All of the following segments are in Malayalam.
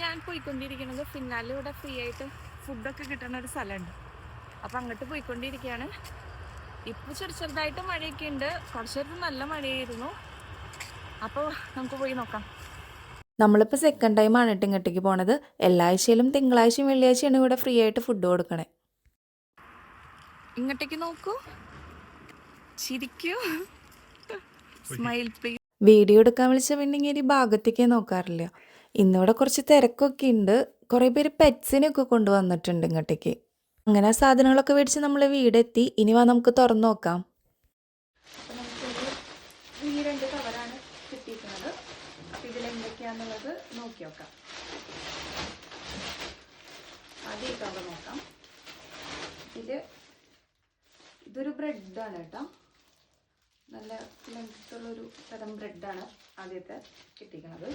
ഞാൻ പോയിക്കൊണ്ടിരിക്കുന്നത് ഫിന്നാലിൽ ഇവിടെ ഫ്രീ ആയിട്ട് ഫുഡൊക്കെ കിട്ടുന്ന ഒരു സ്ഥലമുണ്ട്. അപ്പം അങ്ങോട്ട് പോയിക്കൊണ്ടിരിക്കുകയാണ്. ഇപ്പോൾ ചെറു ചെറുതായിട്ട് മഴയൊക്കെ ഉണ്ട്. കുറച്ച് നേരത്ത് നല്ല മഴയായിരുന്നു. അപ്പോൾ നമുക്ക് പോയി നോക്കാം. നമ്മളിപ്പോൾ സെക്കൻഡ് ടൈമാണ് കേട്ടോ ഇങ്ങോട്ടേക്ക് പോണത്. എല്ലാ ആഴ്ചയിലും തിങ്കളാഴ്ചയും വെള്ളിയാഴ്ചയാണ് ഇവിടെ ഫ്രീ ആയിട്ട് ഫുഡ് കൊടുക്കണേ. ഇങ്ങോട്ടേക്ക് നോക്കൂ. ചിരിക്കൂ. സ്മൈൽ വീഡിയോ എടുക്കാൻ വിളിച്ച പിന്നെ ഇങ്ങനെ ഈ ഭാഗത്തേക്കേ നോക്കാറില്ല. ഇന്നിവിടെ കുറച്ച് തിരക്കൊക്കെ ഉണ്ട്. കുറേ പേര് പെറ്റ്സിനെയൊക്കെ കൊണ്ടുവന്നിട്ടുണ്ട് ഇങ്ങോട്ടേക്ക്. അങ്ങനെ ആ സാധനങ്ങളൊക്കെ മേടിച്ച് നമ്മൾ വീടെത്തി. ഇനി വാ നമുക്ക് തുറന്നു നോക്കാം. ഈ രണ്ട് കവറാണ് ആദ്യം നോക്കാം. ഇത് ഇതൊരു ബ്രെഡാണ് കേട്ടോ. നല്ല ലെങ്ത്തുള്ളൊരു തരം ബ്രെഡാണ് ആദ്യത്തെ കിട്ടിയിരിക്കുന്നത്.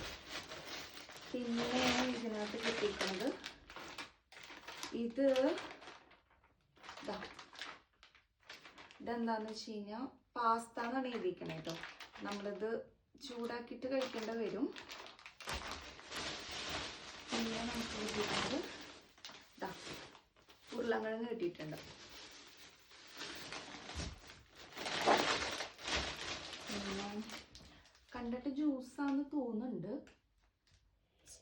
പിന്നെ ഇതിനകത്ത് കിട്ടിയിരിക്കുന്നത്. ഇത് ഇതാ ഇതെന്താന്ന് വെച്ച് കഴിഞ്ഞാൽ പാസ്ത എന്നാണ് എഴുതിയിരിക്കണേ കേട്ടോ നമ്മളിത് ചൂടാക്കിയിട്ട് കഴിക്കേണ്ട വരും. പിന്നെ നമുക്ക് കിട്ടിയിട്ടുണ്ട് ഇതാ ഉരുളങ്കിഴങ്ങ് കിട്ടിയിട്ടുണ്ട്. കണ്ടിട്ട് ജ്യൂസാന്ന് തോന്നുന്നുണ്ട്.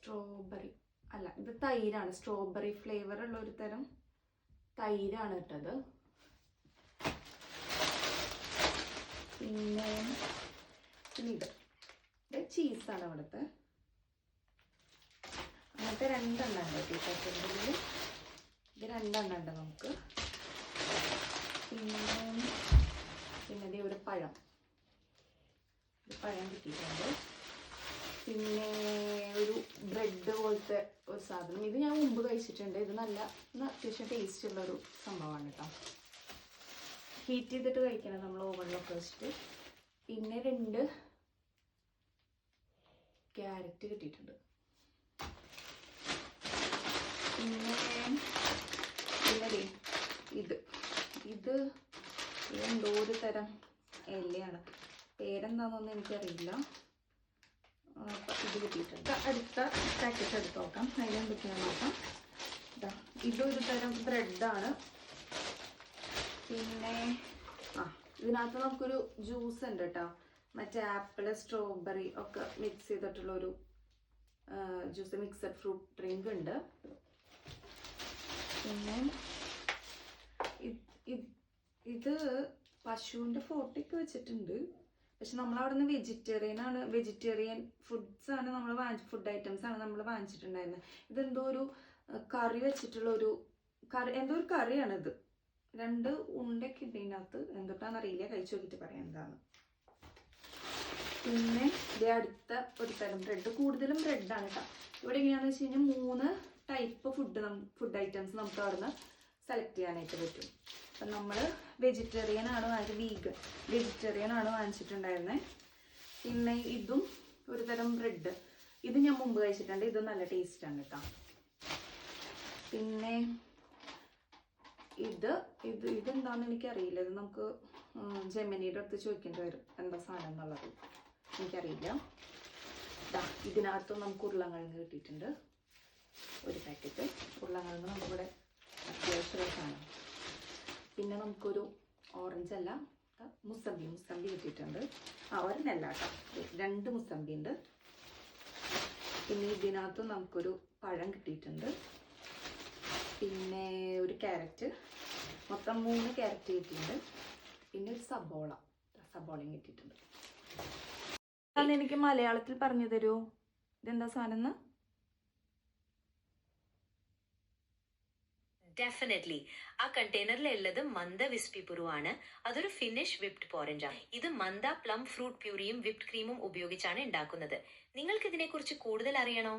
സ്ട്രോബെറി അല്ല ഇത് തൈരാണ്. സ്ട്രോബെറി ഫ്ലേവർ ഉള്ള ഒരു തരം തൈരാണ് ഇട്ടത്. പിന്നെ ഇത്. ചീസാണ് അവിടുത്തെ. അങ്ങനത്തെ രണ്ടെണ്ണം ഉണ്ട് ടീ പാക്കറ്റിൽ ഇത് രണ്ടെണ്ണം ഉണ്ട് നമുക്ക്. പിന്നെ പിന്നെ ഒരു പഴം. പഴം കിട്ടിയിട്ടുണ്ട്. പിന്നെ ഒരു ബ്രെഡ് പോലത്തെ ഒരു സാധനം. ഇത് ഞാൻ മുമ്പ് കഴിച്ചിട്ടുണ്ട്. ഇത് നല്ല അത്യാവശ്യം ടേസ്റ്റ് ഉള്ള ഒരു സംഭവമാണ് കേട്ടോ ഹീറ്റ് ചെയ്തിട്ട് കഴിക്കണം നമ്മൾ ഓവനിലൊക്കെ വെച്ചിട്ട്. പിന്നെ രണ്ട് ക്യാരറ്റ് കിട്ടിയിട്ടുണ്ട്. പിന്നെ പിന്നെ ഇത്. ഇത് എന്തോ ഒരു തരം എല്ലയാണ് പേരെന്താണെന്നൊന്നും എനിക്കറിയില്ല. ഇത് കിട്ടിയിട്ടുണ്ട്. അടുത്ത പാക്കറ്റ് എടുത്ത് നോക്കാം. അതിലെന്തൊക്കെയാണെന്ന് നോക്കാം. ഇതാ ഇതൊരു തരം ബ്രെഡാണ് പിന്നെ ആ ഇതിനകത്ത് നമുക്കൊരു ജ്യൂസ് ഉണ്ട് കേട്ടോ. മറ്റേ ആപ്പിൾ സ്ട്രോബെറി ഒക്കെ മിക്സ് ചെയ്തിട്ടുള്ള ഒരു ജ്യൂസ് മിക്സഡ് ഫ്രൂട്ട് ഡ്രിങ്ക് ഉണ്ട്. പിന്നെ ഇത് പശുവിന്റെ ഫോട്ടോയ്ക്ക് വെച്ചിട്ടുണ്ട്. പക്ഷെ നമ്മൾ അവിടെ നിന്ന് വെജിറ്റേറിയൻ ആണ് വെജിറ്റേറിയൻ ഫുഡ്സ് ആണ് നമ്മൾ വാങ്ങി ഫുഡ് ഐറ്റംസ് ആണ് നമ്മൾ വാങ്ങിച്ചിട്ടുണ്ടായിരുന്നത് ഇതെന്തോ ഒരു കറി വെച്ചിട്ടുള്ള ഒരു കറി എന്തോ ഒരു കറിയാണിത്. രണ്ട് ഉണ്ടൊക്കെ ഉണ്ട് ഇതിനകത്ത് എന്തൊട്ടാന്ന് അറിയില്ല കഴിച്ചു നോക്കിയിട്ട് പറയാം എന്താണ് പിന്നെ ഇതേ അടുത്ത ഒരു തരം ബ്രെഡ് കൂടുതലും ബ്രെഡാണ് കേട്ടോ. ഇവിടെ എങ്ങനെയാണെന്ന് വെച്ച് കഴിഞ്ഞാൽ മൂന്ന് ടൈപ്പ് ഫുഡ് ഫുഡ് ഐറ്റംസ് നമുക്ക് അവിടുന്ന് സെലക്ട് ചെയ്യാനായിട്ട് പറ്റും. അപ്പം നമ്മൾ വെജിറ്റേറിയൻ ആണ് വാങ്ങിച്ചത് വീഗൻ വെജിറ്റേറിയൻ ആണ് വാങ്ങിച്ചിട്ടുണ്ടായിരുന്നത് പിന്നെ ഇതും ഒരു തരം ബ്രെഡ് ഇത് ഞാൻ മുമ്പ് കഴിച്ചിട്ടുണ്ട്. ഇത് നല്ല ടേസ്റ്റാണ് കേട്ടോ പിന്നെ ഇത് ഇത് ഇതെന്താണെന്ന് എനിക്കറിയില്ല. ഇത് നമുക്ക് ജെമിനിയുടെ അടുത്ത് ചോദിക്കേണ്ടി വരും. എന്താ സാധനം എന്നുള്ളത്. എനിക്കറിയില്ല. ഇതിനകത്തും നമുക്ക് ഉരുളക്കിഴങ്ങ് കിട്ടിയിട്ടുണ്ട്. ഒരു പാക്കറ്റ് ഉരുളക്കിഴങ്ങ് നമുക്കിവിടെ പിന്നെ നമുക്കൊരു ഓറഞ്ച് അല്ല മുസമ്പി മുസമ്പി കിട്ടിയിട്ടുണ്ട്. ആ ഒരെണ്ണല്ല കേട്ടോ. രണ്ട് മുസമ്പി ഉണ്ട്. പിന്നെ ഇതിനകത്ത് നമുക്കൊരു പഴം കിട്ടിയിട്ടുണ്ട്. പിന്നെ ഒരു ക്യാരറ്റ് മൊത്തം മൂന്ന് ക്യാരറ്റ് കിട്ടിയിട്ടുണ്ട്. പിന്നെ ഒരു സബോള. സബോളയും കിട്ടിയിട്ടുണ്ട്. എനിക്ക് മലയാളത്തിൽ പറഞ്ഞു തരൂ ഇതെന്താ സാധനം ഡെഫിനറ്റ്ലി ആ കണ്ടെയ്നറിലുള്ളത് മന്ദ വിസ്പി പുരുവാണ്. അതൊരു ഫിനിഷ് വിപ്ഡ് പോറഞ്ച് ഇത് മന്ദ പ്ലം ഫ്രൂട്ട് പ്യൂരിയും വിപ്ഡ് ക്രീമും ഉപയോഗിച്ചാണ് ഉണ്ടാക്കുന്നത് നിങ്ങൾക്ക് ഇതിനെക്കുറിച്ച് കൂടുതൽ അറിയണോ?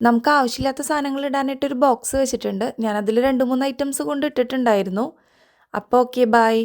നമുക്ക് ആവശ്യമില്ലാത്ത സാധനങ്ങൾ ഇടാനായിട്ട് ഒരു ബോക്സ് വെച്ചിട്ടുണ്ട്. ഞാൻ അതിൽ രണ്ട് മൂന്ന് ഐറ്റംസ് കൊണ്ട് ഇട്ടിട്ടുണ്ടായിരുന്നു. അപ്പോൾ ഓക്കെ ബായ്